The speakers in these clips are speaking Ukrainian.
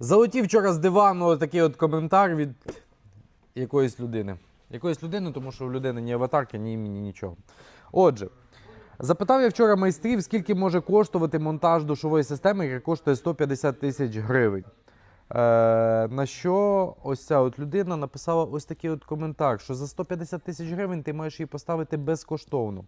Залетів вчора з дивану такий от коментар від якоїсь людини. Якоїсь людини, тому що у людини ні аватарки, ні імені, нічого. Отже, запитав я вчора майстрів, скільки може коштувати монтаж душової системи, яка коштує 150 тисяч гривень. Е, на що ось ця от людина написала ось такий от коментар, що за 150 тисяч гривень ти маєш її поставити безкоштовно.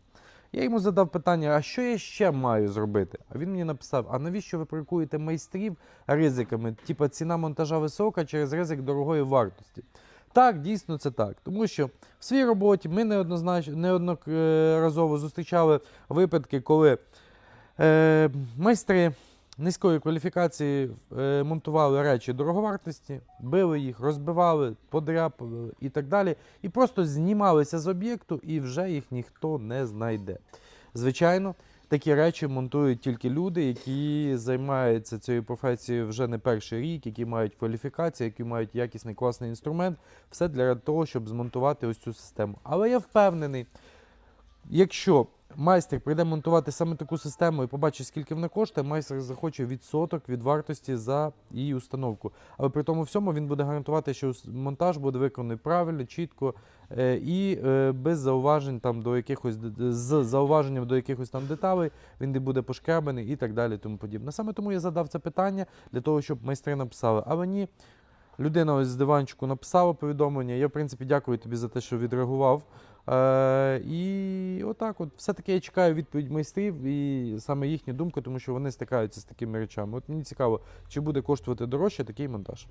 Я йому задав питання: а що я ще маю зробити? А він мені написав: а навіщо ви прикуєте майстрів ризиками? Типа ціна монтажа висока через ризик дорогої вартості. Так, дійсно це так. Тому що в своїй роботі ми неоднозначно неодноразово зустрічали випадки, коли е, майстри низької кваліфікації е, монтували речі дороговартості, били їх, розбивали, подряпали і так далі. І просто знімалися з об'єкту, і вже їх ніхто не знайде. Звичайно, такі речі монтують тільки люди, які займаються цією професією вже не перший рік, які мають кваліфікацію, які мають якісний класний інструмент. Все для того, щоб змонтувати ось цю систему. Але я впевнений, якщо майстер прийде монтувати саме таку систему і побачить, скільки вона коштує, майстер захоче відсоток від вартості за її установку. Але при тому всьому він буде гарантувати, що монтаж буде виконаний правильно, чітко е, і е, без зауважень там до якихось з зауваженням до якихось там деталей, він не буде пошкребаний і так далі. Тому подібне. Саме тому я задав це питання для того, щоб майстри написали. Але ні. Людина ось з диванчику написала повідомлення. Я, в принципі, дякую тобі за те, що відреагував. Е, і отак, от все-таки я чекаю відповідь майстрів і саме їхню думку, тому що вони стикаються з такими речами. От мені цікаво, чи буде коштувати дорожче такий монтаж.